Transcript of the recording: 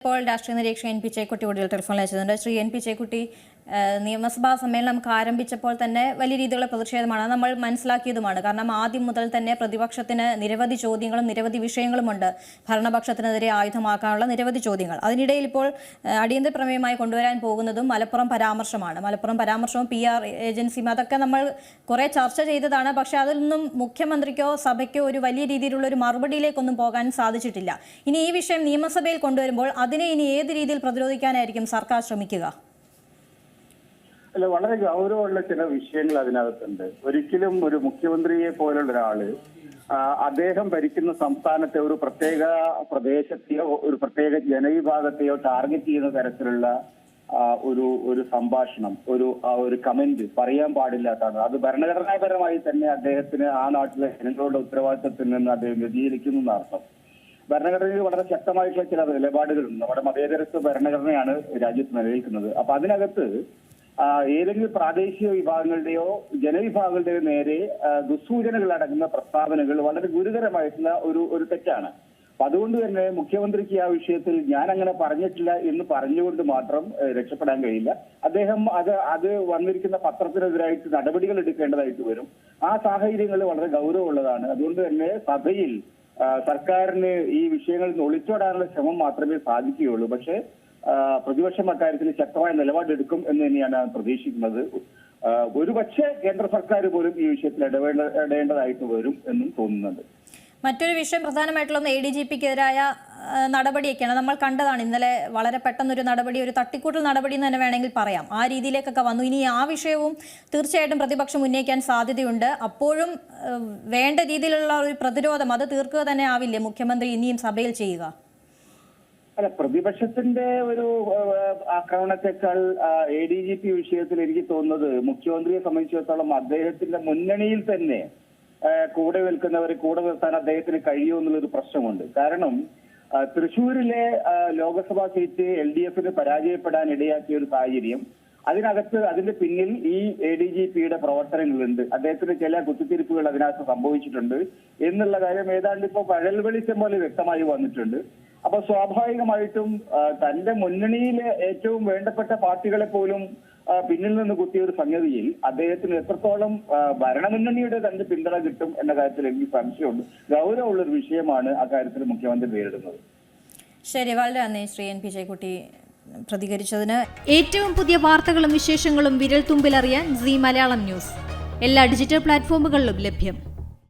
ഇപ്പോൾ രാഷ്ട്രീയ നിരീക്ഷകൻ എൻ പി ചേക്കുട്ടി കൂടി ടെലിഫോണിൽ അയച്ചിട്ടുണ്ട്. ശ്രീ എൻ പി ചേക്കുട്ടി നിയമസഭാ സമ്മേളനം നമുക്ക് ആരംഭിച്ചപ്പോൾ തന്നെ വലിയ രീതിയിലുള്ള പ്രതിഷേധമാണ്. നമ്മൾ മനസ്സിലാക്കിയതുമാണ്. കാരണം ആദ്യം മുതൽ തന്നെ പ്രതിപക്ഷത്തിന് നിരവധി ചോദ്യങ്ങളും നിരവധി വിഷയങ്ങളുമുണ്ട്. ഭരണപക്ഷത്തിനെതിരെ ആയുധമാക്കാനുള്ള നിരവധി ചോദ്യങ്ങൾ. അതിനിടയിൽ ഇപ്പോൾ അടിയന്തര പ്രമേയമായി കൊണ്ടുവരാൻ പോകുന്നതും മലപ്പുറം പരാമർശമാണ്. മലപ്പുറം പരാമർശവും പി ആർ ഏജൻസിയും അതൊക്കെ നമ്മൾ കുറേ ചർച്ച ചെയ്തതാണ്. പക്ഷെ അതിൽ നിന്നും മുഖ്യമന്ത്രിക്കോ സഭയ്ക്കോ ഒരു വലിയ രീതിയിലുള്ള ഒരു മറുപടിയിലേക്കൊന്നും പോകാൻ സാധിച്ചിട്ടില്ല. ഇനി ഈ വിഷയം നിയമസഭയിൽ കൊണ്ടുവരുമ്പോൾ അതിനെ ഇനി ഏത് രീതിയിൽ പ്രതിരോധിക്കാനായിരിക്കും സർക്കാർ ശ്രമിക്കുക? അല്ല വളരെ ഗൗരവമുള്ള ചില വിഷയങ്ങൾ അതിനകത്തുണ്ട്. ഒരിക്കലും ഒരു മുഖ്യമന്ത്രിയെ പോലുള്ള ഒരാൾ അദ്ദേഹം ഭരിക്കുന്ന സംസ്ഥാനത്തെ ഒരു പ്രത്യേക പ്രദേശത്തെയോ ഒരു പ്രത്യേക ജനവിഭാഗത്തെയോ ടാർഗറ്റ് ചെയ്യുന്ന തരത്തിലുള്ള ഒരു ഒരു സംഭാഷണം ഒരു ഒരു കമന്റ് പറയാൻ പാടില്ലാത്തതാണ്. അത് ഭരണഘടനാപരമായി തന്നെ അദ്ദേഹത്തിന് ആ നാട്ടിലെ ജനങ്ങളുടെ ഉത്തരവാദിത്തത്തിൽ നിന്ന് അദ്ദേഹം വ്യതിചലിക്കുന്നു എന്നർത്ഥം. ഭരണഘടനയിൽ വളരെ ശക്തമായിട്ടുള്ള ചില നിലപാടുകളുണ്ട്. നമ്മുടെ മതേതരത്വ ഭരണഘടനയാണ് രാജ്യത്ത് നിലനിൽക്കുന്നത്. അപ്പൊ അതിനകത്ത് ഏതെങ്കിലും പ്രാദേശിക വിഭാഗങ്ങളുടെയോ ജനവിഭാഗങ്ങളുടെയോ നേരെ ദുസൂചനകൾ അടങ്ങുന്ന പ്രസ്താവനകൾ വളരെ ഗുരുതരമായിട്ടുള്ള ഒരു ഒരു തെറ്റാണ്. അതുകൊണ്ട് തന്നെ മുഖ്യമന്ത്രിക്ക് ആ വിഷയത്തിൽ ഞാൻ അങ്ങനെ പറഞ്ഞിട്ടില്ല എന്ന് പറഞ്ഞുകൊണ്ട് മാത്രം രക്ഷപ്പെടാൻ കഴിയില്ല. അദ്ദേഹം അത് അത് വന്നിരിക്കുന്ന പത്രത്തിനെതിരായിട്ട് നടപടികൾ എടുക്കേണ്ടതായിട്ട് വരും. ആ സാഹചര്യങ്ങൾ വളരെ ഗൗരവമുള്ളതാണ്. അതുകൊണ്ട് തന്നെ സഭയിൽ സർക്കാരിന് ഈ വിഷയങ്ങളിൽ നിന്ന് ഒളിച്ചോടാനുള്ള ശ്രമം മാത്രമേ സാധിക്കുകയുള്ളൂ. പക്ഷേ പ്രതിപക്ഷം അക്കാര്യത്തിൽ ശക്തമായ നിലപാടെടുക്കും എന്ന് തന്നെയാണ് പ്രതീക്ഷിക്കുന്നത്. ഒരുപക്ഷെ കേന്ദ്ര സർക്കാർ പോലും ഈ വിഷയത്തിൽ ഇടപെടേണ്ടതായിട്ട് വരും എന്നും തോന്നുന്നുണ്ട്. മറ്റൊരു വിഷയം പ്രധാനമായിട്ടുള്ള എ ഡി ജി പിക്കെതിരായ നടപടിയൊക്കെയാണ്. നമ്മൾ കണ്ടതാണ് ഇന്നലെ വളരെ പെട്ടെന്നൊരു നടപടി ഒരു തട്ടിക്കൂട്ടൽ നടപടി എന്ന് തന്നെ വേണമെങ്കിൽ പറയാം. ആ രീതിയിലേക്കൊക്കെ വന്നു. ഇനി ആ വിഷയവും തീർച്ചയായിട്ടും പ്രതിപക്ഷം ഉന്നയിക്കാൻ സാധ്യതയുണ്ട്. അപ്പോഴും വേണ്ട രീതിയിലുള്ള ഒരു പ്രതിരോധം അത് തീർക്കുക തന്നെ ആവില്ലേ? മുഖ്യമന്ത്രി ഇനിയും സഭയിൽ ചെയ്യുക. അല്ല പ്രതിപക്ഷത്തിന്റെ ഒരു ആക്രമണത്തെക്കാൾ എ ഡി ജി പി വിഷയത്തിൽ എനിക്ക് തോന്നുന്നത് മുഖ്യമന്ത്രിയെ സംബന്ധിച്ചിടത്തോളം അദ്ദേഹത്തിന്റെ മുന്നണിയിൽ തന്നെ കൂടെ നിൽക്കുന്നവരെ കൂടെ നിർത്താൻ അദ്ദേഹത്തിന് കഴിയുമെന്നുള്ളൊരു പ്രശ്നമുണ്ട്. കാരണം തൃശൂരിലെ ലോക്സഭാ സീറ്റ് എൽ ഡി എഫിന് പരാജയപ്പെടാൻ ഇടയാക്കിയ ഒരു സാഹചര്യം അതിനകത്ത് അതിന്റെ പിന്നിൽ ഈ എ ഡി ജി പിയുടെ പ്രവർത്തനങ്ങളുണ്ട്. അദ്ദേഹത്തിന് ചില കുത്തിത്തിരിപ്പുകൾ അതിനകത്ത് സംഭവിച്ചിട്ടുണ്ട് എന്നുള്ള കാര്യം ഏതാണ്ട് ഇപ്പൊ പഴൽ വെളിച്ചം പോലെ വ്യക്തമായി വന്നിട്ടുണ്ട്. അപ്പൊ സ്വാഭാവികമായിട്ടും തന്റെ മുന്നണിയിലെ ഏറ്റവും വേണ്ടപ്പെട്ട പാർട്ടികളെ പോലും പിന്നിൽ നിന്ന് കുത്തിയ ഒരു സംഗതിയിൽ അദ്ദേഹത്തിന് എത്രത്തോളം ഭരണമുന്നണിയുടെ തന്റെ പിന്തുണ കിട്ടും എന്ന കാര്യത്തിൽ എനിക്ക് സംശയമുണ്ട്. ഗൗരവമുള്ള ഒരു വിഷയമാണ് അക്കാര്യത്തിൽ മുഖ്യമന്ത്രി നേരിടുന്നത്. ശരി വളരെ നന്ദി ശ്രീ എൻ പി ജയക്കുട്ടി പ്രതികരിച്ചതിന്. ഏറ്റവും പുതിയ വാർത്തകളും വിശേഷങ്ങളും വിരൽ തുമ്പിലറിയാൻ സി മലയാളം ന്യൂസ്. എല്ലാ ഡിജിറ്റൽ പ്ലാറ്റ്ഫോമുകളിലും ലഭ്യം.